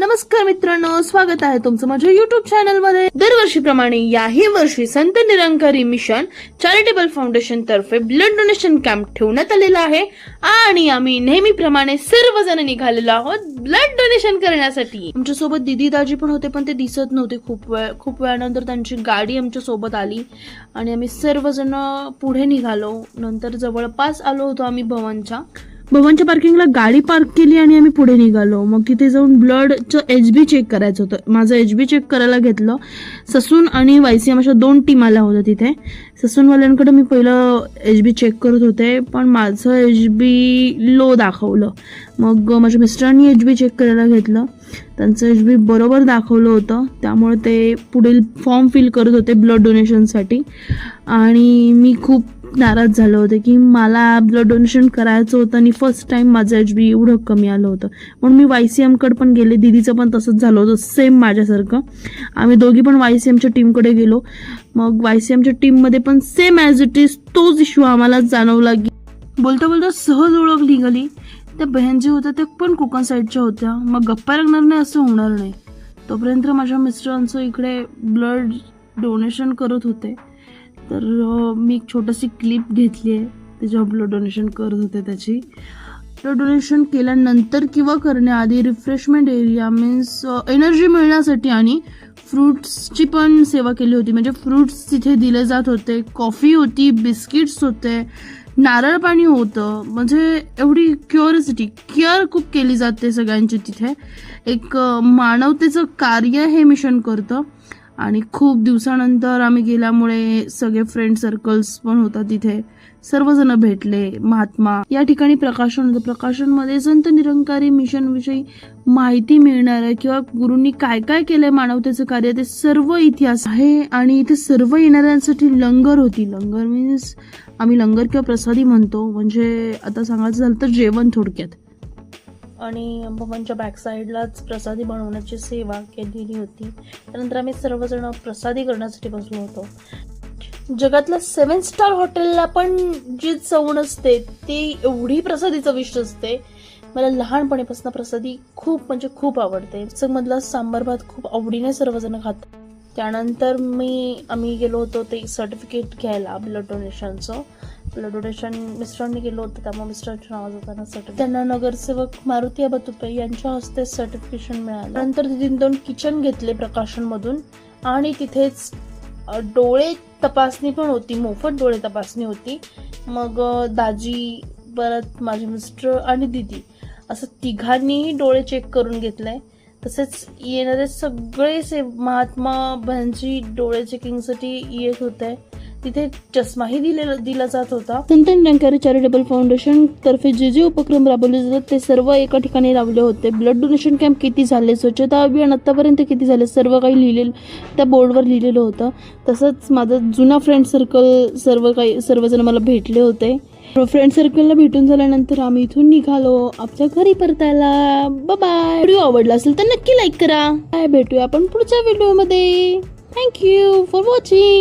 नमस्कार मित्रांनो स्वागत आहे तुमचं माझ्या युट्यूब चॅनलमध्ये दरवर्षीप्रमाणे याही वर्षी Sant Nirankari mission charitable foundation तर्फे ब्लड डोनेशन कॅम्प ठेवण्यात आलेला आहे. आणि आम्ही नेहमीप्रमाणे सर्वजण निघालेलो आहोत ब्लड डोनेशन करण्यासाठी. आमच्यासोबत दिदी दाजी पण होते पण ते दिसत नव्हते. खूप वेळ खूप वेळानंतर त्यांची गाडी आमच्यासोबत आली. आणि आम्ही सर्वजण पुढे निघालो. नंतर जवळपास आलो होतो आम्ही भवनच्या. भवनच्या पार्किंगला गाडी पार्क केली आणि आम्ही पुढे निघालो. मग तिथे जाऊन ब्लडचं एच बी चेक करायचं होतं. माझं एच बी चेक करायला घेतलं. ससून आणि वायसीएम अशा दोन टीम आल्या होत्या तिथे. ससूनवाल्यांकडे मी पहिलं एच बी चेक करत होते पण माझं एच बी लो दाखवलं. मग माझ्या मिस्टरांनी एच बी चेक करायला घेतलं. त्यांचं एच बी बरोबर दाखवलं होतं. त्यामुळे ते पुढील फॉर्म फिल करत होते ब्लड डोनेशनसाठी आणि मी खूप नाराज झालं होतं की मला ब्लड डोनेशन करायचं होतं आणि फर्स्ट टाइम माझं एच बी एवढं कमी आलं होतं. म्हणून मी वाय सी एमकडे पण गेले दिदीचं पण तसंच झालं होतं सेम माझ्यासारखं. आम्ही दोघी पण वाय सी एमच्या टीमकडे गेलो. मग वाय सी एमच्या टीममध्ये पण सेम ॲज इट इज तोच इश्यू आम्हाला जाणवला की बोलता बोलता सहज ओळख निघाली. त्या बहीण जे होत्या त्या पण कोकण साईडच्या होत्या. मग गप्पा लागणार नाही असं होणार नाही. तोपर्यंत माझ्या मिस्टरांचं इकडे ब्लड डोनेशन करत होते. तर मी एक छोटीशी क्लिप घेतली आहे. त्याच्यावर ब्लड डोनेशन करत होते त्याची. ब्लड डोनेशन केल्यानंतर किंवा करण्याआधी रिफ्रेशमेंट एरिया मीन्स एनर्जी मिळण्यासाठी आणि फ्रुट्सची पण सेवा केली होती. म्हणजे फ्रुट्स तिथे दिले जात होते. कॉफी होती बिस्किट्स होते नारळ पाणी होतं. म्हणजे एवढी क्युरिसिटी केअर खूप केली जाते सगळ्यांची तिथे. एक मानवतेचं कार्य हे मिशन करतं. आणि खूप दिवसानंतर आम्ही गेल्यामुळे सगळे फ्रेंड सर्कल्स पण होता तिथे. सर्वजण भेटले महात्मा. या ठिकाणी प्रकाशन होतं. प्रकाशनमध्ये संत निरंकारी मिशन विषयी माहिती मिळणार आहे किंवा गुरूंनी काय काय केलंय मानवतेचं कार्य ते सर्व इतिहास आहे आणि इथे सर्व येणाऱ्यांसाठी लंगर होती. लंगर मीन्स आम्ही लंगर किंवा प्रसादी म्हणतो. म्हणजे आता सांगायचं झालं तर जेवण थोडक्यात. आणि भवनच्या बॅकसाईडलाच प्रसादी बनवण्याची सेवा केलेली होती. त्यानंतर आम्ही सर्वजण प्रसादी करण्यासाठी बसलो होतो. जगातल्या सेवन स्टार हॉटेलला पण जी चव असते ती एवढी प्रसादी चविष्ट असते. मला लहानपणीपासून प्रसादी खूप म्हणजे खूप आवडते. मधला सांबार भात खूप आवडीने सर्वजण खातात. त्यानंतर मी आम्ही गेलो होतो ते सर्टिफिकेट घ्यायला ब्लड डोनेशनचं आपलं डोनेशन मिस्टरांनी गेलो होतं त्यामुळे मिस्टरांच्या नावाचं त्यांना सर्टिफिकेट त्यांना नगरसेवक मारुती अबतुपे यांच्या हस्ते सर्टिफिकेशन मिळालं. नंतर तिथून दोन किचन घेतले प्रकाशनमधून आणि तिथेच डोळे तपासणी पण होती मोफत डोळे तपासणी होती. मग दाजी परत माझे मिस्टर आणि दिदी असं तिघांनीही डोळे चेक करून घेतले. तसेच येणारे सगळे से महात्मा भांची डोळे चेकिंगसाठी येत होते. तिथे चष्माही दिलेला दिला जात होता. संत निरंकारी चॅरिटेबल फाउंडेशन तर्फे जे जे उपक्रम राबवले जातात ते सर्व एका ठिकाणी लावले होते. ब्लड डोनेशन कॅम्प किती झाले? स्वच्छता अभियान आतापर्यंत किती झाले? सर्व काही लिहिलेलं त्या बोर्डवर लिहिलेलं होतं. तसंच माझं जुना फ्रेंड सर्कल सर्व काही सर्वजण मला भेटले होते. फ्रेंड सर्कलला भेटून झाल्यानंतर आम्ही इथून निघालो. आपल्या घरी परतायला. बाय व्हिडिओ आवडला असेल तर नक्की लाईक करा. काय भेटूया आपण पुढच्या व्हिडिओमध्ये थँक्यू फॉर वॉचिंग